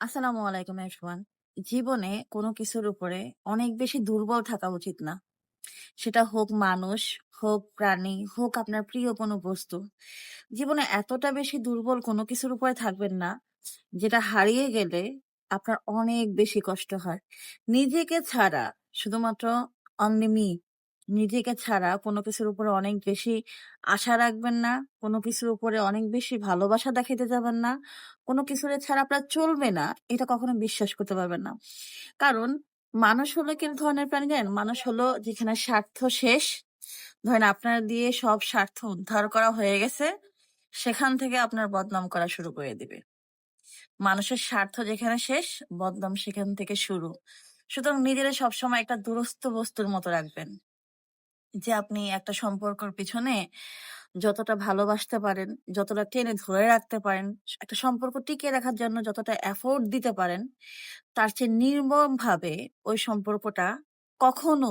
আসসালামু আলাইকুম এভরিওয়ান। জীবনে কোনো কিছুর উপরে অনেক বেশি দুর্বল থাকা উচিত না। সেটা হোক মানুষ, হোক প্রাণী, হোক আপনার প্রিয় কোনো বস্তু। জীবনে এতটা বেশি দুর্বল কোনো কিছুর উপরে থাকবেন না, যেটা হারিয়ে গেলে আপনার অনেক বেশি কষ্ট হয়। নিজেকে ছাড়া শুধুমাত্র অনলি মি নিজেকে ছাড়া কোনো কিছুর উপরে অনেক বেশি আশা রাখবেন না। কোনো কিছুর উপরে অনেক বেশি ভালোবাসা দেখাইতে যাবেন না। কোনো কিছুরে ছাড়া আপনার চলবে না, এটা কখনো বিশ্বাস করতে পারবেন না। কারণ মানুষ হলো কি ধরনের প্রাণী জানেন? মানুষ হলো যেখানে স্বার্থ শেষ, ধরেন আপনার দিয়ে সব স্বার্থ উদ্ধার করা হয়ে গেছে, সেখান থেকে আপনার বদনাম করা শুরু করে দিবে। মানুষের স্বার্থ যেখানে শেষ, বদনাম সেখান থেকে শুরু। সুতরাং নিজেরা সবসময় একটা দুরস্থ বস্তুর মতো রাখবেন। যে আপনি একটা সম্পর্কের পিছনে যতটা ভালোবাসতে পারেন, যতটা টেনে ধরে রাখতে পারেন, একটা সম্পর্ক টিকিয়ে রাখার জন্য যতটা এফোর্ট দিতে পারেন, তার চেয়ে নির্মমভাবে ওই সম্পর্কটা কখনো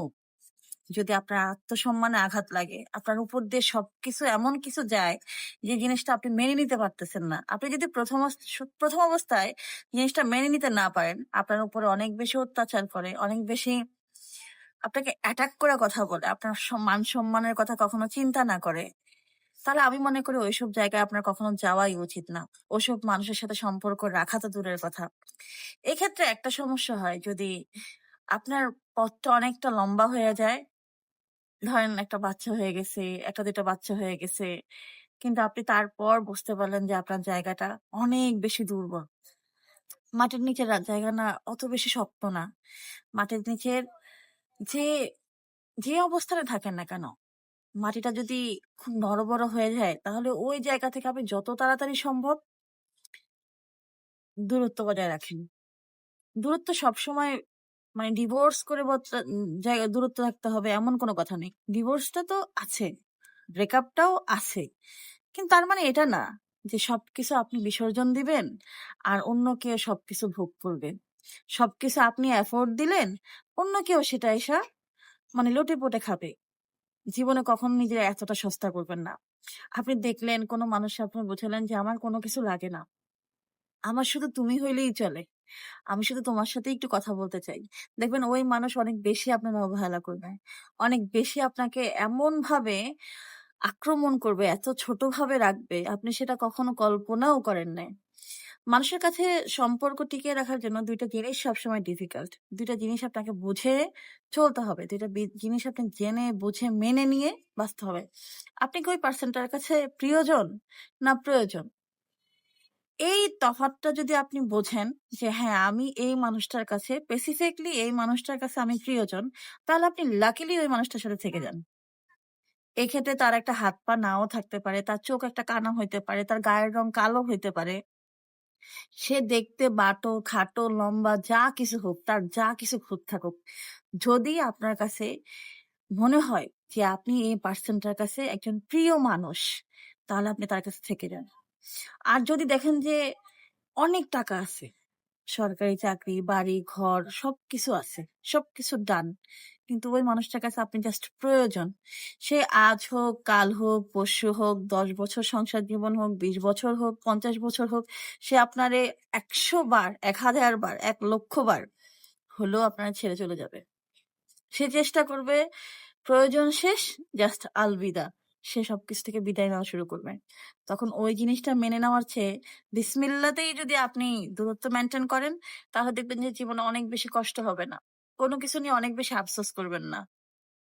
যদি আপনার আত্মসম্মানে আঘাত লাগে, আপনার উপর দিয়ে সবকিছু এমন কিছু যায়, যে জিনিসটা আপনি মেনে নিতে পারতেছেন না। আপনি যদি প্রথম প্রথম অবস্থায় জিনিসটা মেনে নিতে না পারেন, আপনার উপরে অনেক বেশি অত্যাচার করে, অনেক বেশি আপনাকে অ্যাটাক করে কথা বলে, আপনার মান-সম্মানের কথা কখনো চিন্তা না করে, তাহলে আমি মনে করি ওইসব জায়গায় আপনার কখনো যাওয়াই উচিত না। ওসব মানুষের সাথে সম্পর্ক রাখা তো দূরের কথা। এক্ষেত্রে একটা সমস্যা হয় যদি আপনার পথটা অনেকটা লম্বা হয়ে যায়। ধরেন একটা বাচ্চা হয়ে গেছে, ১ টা ২ টা বাচ্চা হয়ে গেছে। কিন্তু আপনি তারপর বুঝতে পারলেন যে আপনার জায়গাটা অনেক বেশি দুর্বল। মাটির নিচের জায়গা না অত বেশি শক্ত না। মাটির নিচের যে, যে অবস্থানে থাকেন না কেন, মাটিটা যদি খুব নড়বড় হয়ে যায়, তাহলে ওই জায়গা থেকে আপনি যত তাড়াতাড়ি সম্ভব দূরত্ব বজায় রাখেন। দূরত্ব সবসময় মানে ডিভোর্স করে দূরত্ব রাখতে হবে এমন কোনো কথা নেই। ডিভোর্সটা তো আছে, ব্রেকআপটাও আছে। কিন্তু তার মানে এটা না যে সবকিছু আপনি বিসর্জন দিবেন আর অন্য কেউ সবকিছু ভোগ করবে। সবকিছু আপনি এফোর্ট দিলেন, অন্য কেউ সেটা এসা মানে লুটে-পুটে খাবে। জীবনে কখনো নিজের এতটা সস্তা করবেন না। আপনি দেখলেন কোনো মানুষ আপনি বুঝালেন যে আমার কোনো কিছু লাগে না। আমার শুধু তুমি হইলেই চলে। আমি শুধু তোমার সাথেই একটু কথা বলতে চাই। দেখবেন ওই মানুষ অনেক বেশি আপনার অবহেলা করবে। অনেক বেশি আপনাকে এমনভাবে আক্রমণ করবে, এত ছোটভাবে রাখবে, আপনি সেটা কখনো কল্পনাও করেন নাই। মানুষের কাছে সম্পর্ক টিকিয়ে রাখার জন্য দুইটা জিনিস সবসময় ডিফিকাল্ট। দুইটা জিনিস আপনাকে বুঝে চলতে হবে। দুইটা জিনিস আপনি জেনে, বুঝে, মেনে নিয়ে বাঁচতে হবে। আপনি কি ওই পারসনটার কাছে প্রিয়জন না প্রয়োজন? এই তফাৎটা যদি আপনি বোঝেন যে হ্যাঁ, আমি এই মানুষটার কাছে স্পেসিফিকলি এই মানুষটার কাছে আমি প্রিয়জন, তাহলে আপনি লাকিলি ওই মানুষটার সাথে থেকে যান। এক্ষেত্রে তার একটা হাত-পা নাও থাকতে পারে, তার চোখ একটা কানা হইতে পারে, তার গায়ের রং কালো হইতে পারে। সে দেখতে বাটো খাটো, লম্বা যা কিছু হোক, তার যা কিছু খুঁত থাকুক। যদি আপনার কাছে মনে হয় যে আপনি এই পারসনটার কাছে একজন প্রিয় মানুষ, তাহলে আপনি তার কাছে থেকে যান। আর যদি দেখেন যে অনেক টাকা আছে, সরকারি চাকরি, বাড়ি, ঘর সবকিছু আছে, সবকিছু ডান। কিন্তু ওই মানুষটার কাছে আপনি জাস্ট প্রয়োজন। সে আজ হোক, কাল হোক, পরশু হোক, ১০ বছর সংসার জীবন হোক, ২০ বছর হোক, ৫০ বছর হোক, সে আপনারে ১০০ বার, ১০০০ বার, এক লক্ষ বার হলেও আপনার ছেড়ে চলে যাবে। সে চেষ্টা করবে প্রয়োজন শেষ, জাস্ট আলবিদা। সে সবকিছু থেকে বিদায় নেওয়া শুরু করবে। তখন ওই জিনিসটা মেনে নেওয়ার চেয়ে বিসমিল্লাতেই যদি আপনি দূরত্ব মেইনটেইন করেন, তাহলে দেখবেন যে জীবনে অনেক বেশি কষ্ট হবে না। কোনো কিছু নিয়ে অনেক বেশি আফসোস করবেন না।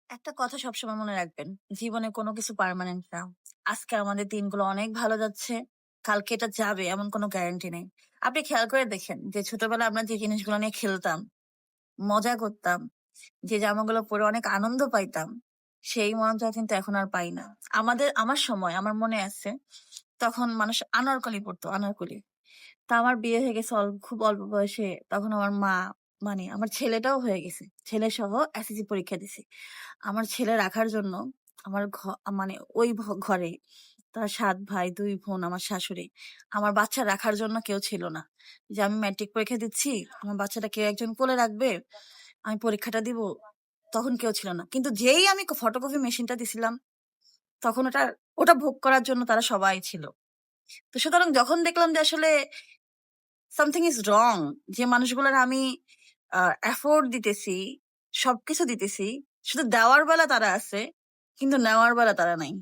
একটা কথা সবসময় মনে রাখবেন, জীবনে কোনো কিছু পার্মানেন্ট না। আজকে আমাদের দিনগুলো অনেক ভালো যাচ্ছে, কালকে এটা যাবে এমন কোনো গ্যারান্টি নেই। আপনি খেয়াল করে দেখেন যে ছোটবেলায় আমরা যে জিনিসগুলো নিয়ে খেলতাম, মজা করতাম, যে জামাগুলো পরে অনেক আনন্দ পাইতাম, সেই মজা কিন্তু এখন আর পাই না। আমাদের আমার সময় আমার মনে আছে, তখন মানুষ আনারকলি পড়তো, আনারকলি। তা আমার বিয়ে হয়ে গেছে খুব অল্প বয়সে। তখন আমার মা মানে আমার ছেলেটাও হয়ে গেছে। ছেলে সহ এসএসসি পরীক্ষা দিছি। আমার ছেলে রাখার জন্য আমার মানে ওই ঘরে তার সাত ভাই, দুই বোন, আমার শাশুড়ি। আমার বাচ্চা রাখার জন্য কেউ ছিল না। যে আমি ম্যাট্রিক পরীক্ষা দিচ্ছি, আমার বাচ্চাটা কেউ একজন কোলে রাখবে, আমি পরীক্ষাটা দিব, তখন কেউ ছিল না। কিন্তু যেই আমি ফটোকপি মেশিনটা দিছিলাম, তখন ওটা ওটা ভোগ করার জন্য তারা সবাই ছিল। তো সুতরাং যখন দেখলাম যে আসলে সামথিং ইজ রং যে মানুষগুলোর আমি এফোর্ট দিতেছি, সবকিছু দিতেছি। শুধু দেওয়ার বেলা তারা আছে, কিন্তু নেওয়ার বেলা তারা নাই।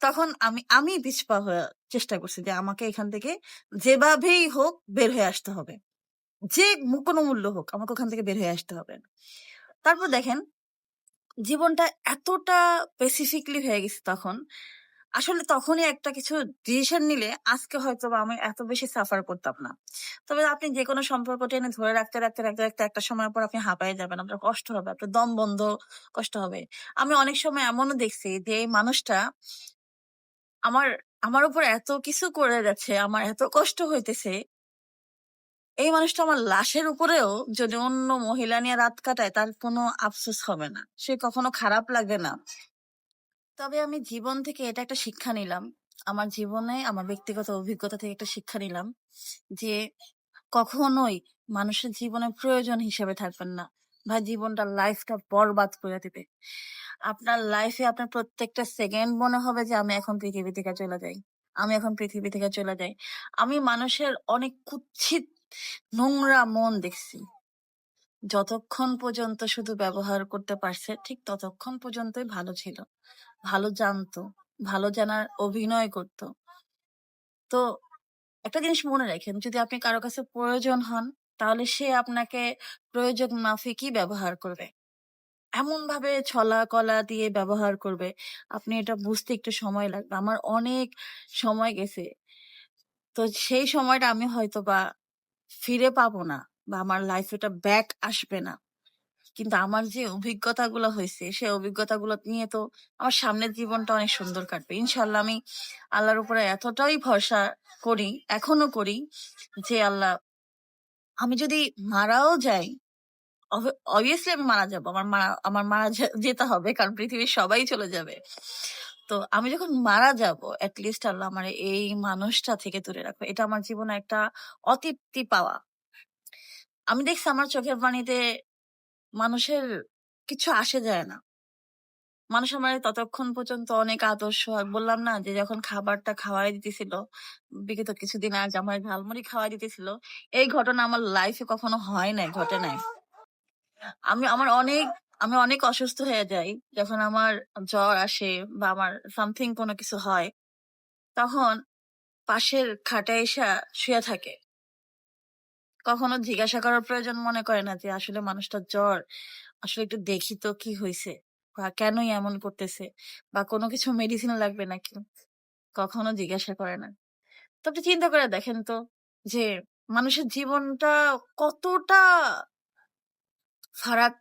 তখন আমি আমি পিছপা হয়ে চেষ্টা করছি যে আমাকে এখান থেকে যেভাবেই হোক বের হয়ে আসতে হবে। যে কোনো মূল্য হোক আমাকে ওখান থেকে বের হয়ে আসতে হবে। তারপর দেখেন, জীবনটা এতটা স্পেসিফিকলি হয়ে গেছে তখন আসলে তখনই একটা কিছু ডিসিশন নিলে আজকে হয়তো বা আমি এত বেশি সাফার করতাম না। তবে আপনি যে কোনো সম্পর্ক টেনে ধরে রাখতে রাখতে রাখতে রাখতে একটা সময় পর আপনি হাঁপায়ে যাবেন, আপনার কষ্ট হবে, আপনার দম বন্ধ কষ্ট হবে। আমি অনেক সময় এমনও দেখছি যে এই মানুষটা আমার আমার উপর এত কিছু করে যাচ্ছে, আমার এত কষ্ট হইতেছে। এই মানুষটা আমার লাশের উপরেও যদি অন্য মহিলা নিয়ে রাত কাটায় তার কোনো আফসোস হবে না। সে কখনো খারাপ লাগবে না। তবে আমি জীবন থেকে এটা একটা শিক্ষা নিলাম। আমার জীবনে আমার ব্যক্তিগত অভিজ্ঞতা থেকে একটা শিক্ষা নিলাম যে কখনোই মানুষের জীবনে প্রয়োজন হিসেবে থাকবেন না। ভাই, জীবনটা লাইফটা বরবাদ করে দিবে। আপনার লাইফে আপনার প্রত্যেকটা সেকেন্ড মনে হবে যে, আমি এখন পৃথিবী থেকে চলে যাই। আমি এখন পৃথিবী থেকে চলে যাই। আমি মানুষের অনেক কুৎসিত, নোংরা মন দেখছি। যতক্ষণ পর্যন্ত শুধু ব্যবহার করতে পারছে, ঠিক ততক্ষণ পর্যন্তই ভালো ছিল। ভালো জানতো, ভালো জানার অভিনয় করত। তো একটা জিনিস মনে রাখেন, যদি আপনি কারও কাছে প্রয়োজন হন, তাহলে সে আপনাকে প্রয়োজন মাফিকই ব্যবহার করবে। এমন ভাবে ছলা কলা দিয়ে ব্যবহার করবে। আপনি এটা বুঝতে একটু সময় লাগবে। আমার অনেক সময় গেছে। তো সেই সময়টা আমি হয়তো বা ফিরে পাবো না বা আমার লাইফে এটা ব্যাক আসবে না। কিন্তু আমার যে অভিজ্ঞতাগুলো হয়েছে সেই অভিজ্ঞতাগুলো নিয়ে তো আমার সামনের জীবনটা অনেক সুন্দর কাটবে। ইনশাল্লাহ আমি আল্লাহর উপরে এতটাই ভরসা করি, এখনও করি যে আল্লাহ, আমি যদি মারাও যাই অবভিয়াসলি আমি মারা যাব। আমার মারা আমার মারা যেতে হবে কারণ পৃথিবীর সবাই চলে যাবে। তো আমি যখন মারা যাব লিস্ট আল্লাহ আমার এই মানুষটা থেকে দূরে রাখবে। এটা আমার জীবনে একটা অতৃপ্তি পাওয়া। আমি দেখছি আমার চোখের পানিতে মানুষের কিছু আসে যায় না। মানুষ আমার ততক্ষণ পর্যন্ত অনেক আদর্শ। বললাম না যে, যখন খাবারটা খাওয়াই দিতেছিল, বিগত কিছুদিন আগে আমার ঝালমুড়ি খাওয়াই দিতেছিল, এই ঘটনা আমার লাইফে কখনো হয় নাই, ঘটে নাই। আমি, আমার অনেক, আমি অনেক অসুস্থ হয়ে যাই, যখন আমার জ্বর আসে বা আমার সামথিং কোনো কিছু হয়, তখন পাশের খাটে এসে শুয়ে থাকে। কখনো জিজ্ঞাসা করার প্রয়োজন মনে করে না যে, আসলে মানুষটা জ্বর, আসলে একটু দেখি তো কি হয়েছে বা কেনই এমন করতেছে বা কোনো কিছু মেডিসিন লাগবে নাকি? কখনো জিজ্ঞাসা করে না। তো আপনি চিন্তা করে দেখেন তো যে, মানুষের জীবনটা কতটা ফারাক,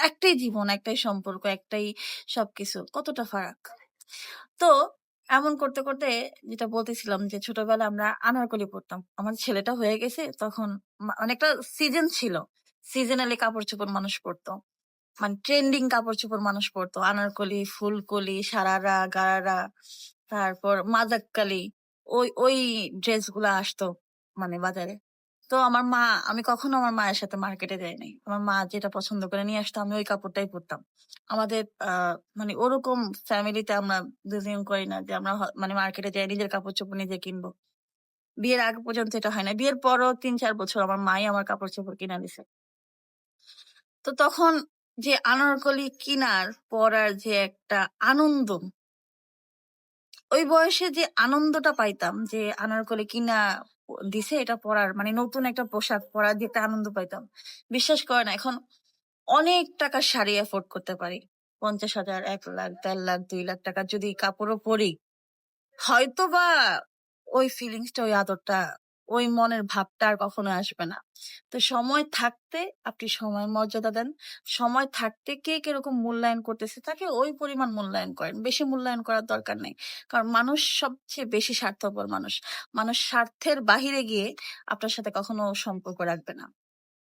একটাই জীবন, একটাই সম্পর্ক, একটাই সবকিছু, কতটা ফারাক? তো এমন করতে করতে যেটা বলতেছিলাম যে ছোটবেলা আমরা আনারকলি পড়তাম আমার ছেলেটা হয়ে গেছে, তখন অনেকটা মানে সিজন ছিল। সিজনালি কাপড় চোপড় মানুষ পরতো। মানে ট্রেন্ডিং কাপড় চোপড় মানুষ পরতো। আনারকলি, ফুলকলি, সারারা, গারারা, তারপর মাদাক্কালি ওই ওই ড্রেসগুলা আসতো মানে বাজারে। তো আমার মা, আমি কখনো আমার মায়ের সাথে মার্কেটে যাই নাই আমার মা যেটা পছন্দ করে নিয়ে আসতো, আমি ওই কাপড়টাই পরতাম। আমাদের মানে ওরকম ফ্যামিলিতে আমরা ডিজাইন করি না যে আমরা মানে মার্কেটে যাই, নিজের কাপড় চোপড় নিজে কিনবো। বিয়ের আগে পর্যন্ত এটা হয় না বিয়ের পরও তিন চার বছর আমার মাই আমার কাপড় চোপড় কিনা দিছে। তো তখন যে আনারকলি কিনার পরার যে একটা আনন্দ ওই বয়সে যে আনন্দটা পাইতাম যে আনারকলি কিনা দিছে, এটা পরার মানে নতুন একটা পোশাক পরার যে আনন্দ পাইতাম। বিশ্বাস করে না, এখন অনেক টাকা শাড়ি এফোর্ড করতে পারি। পঞ্চাশ হাজার, এক লাখ, দেড় লাখ, দুই লাখ টাকা যদি কাপড়ও পরি। হয়তো বা ওই ফিলিংসটা ওই আদরটা ওই মনের ভাবটা আর কখনো আসবে না। তো সময় থাকতে আপনি সময় মর্যাদা দেন। সময় থাকতে কে কীরকম মূল্যায়ন করতেছে তাকে ওই পরিমাণ মূল্যায়ন করেন। বেশি মূল্যায়ন করার দরকার নেই। কারণ মানুষ সবচেয়ে বেশি স্বার্থপর মানুষ। মানুষ স্বার্থের বাহিরে গিয়ে আপনার সাথে কখনো সম্পর্ক রাখবে না।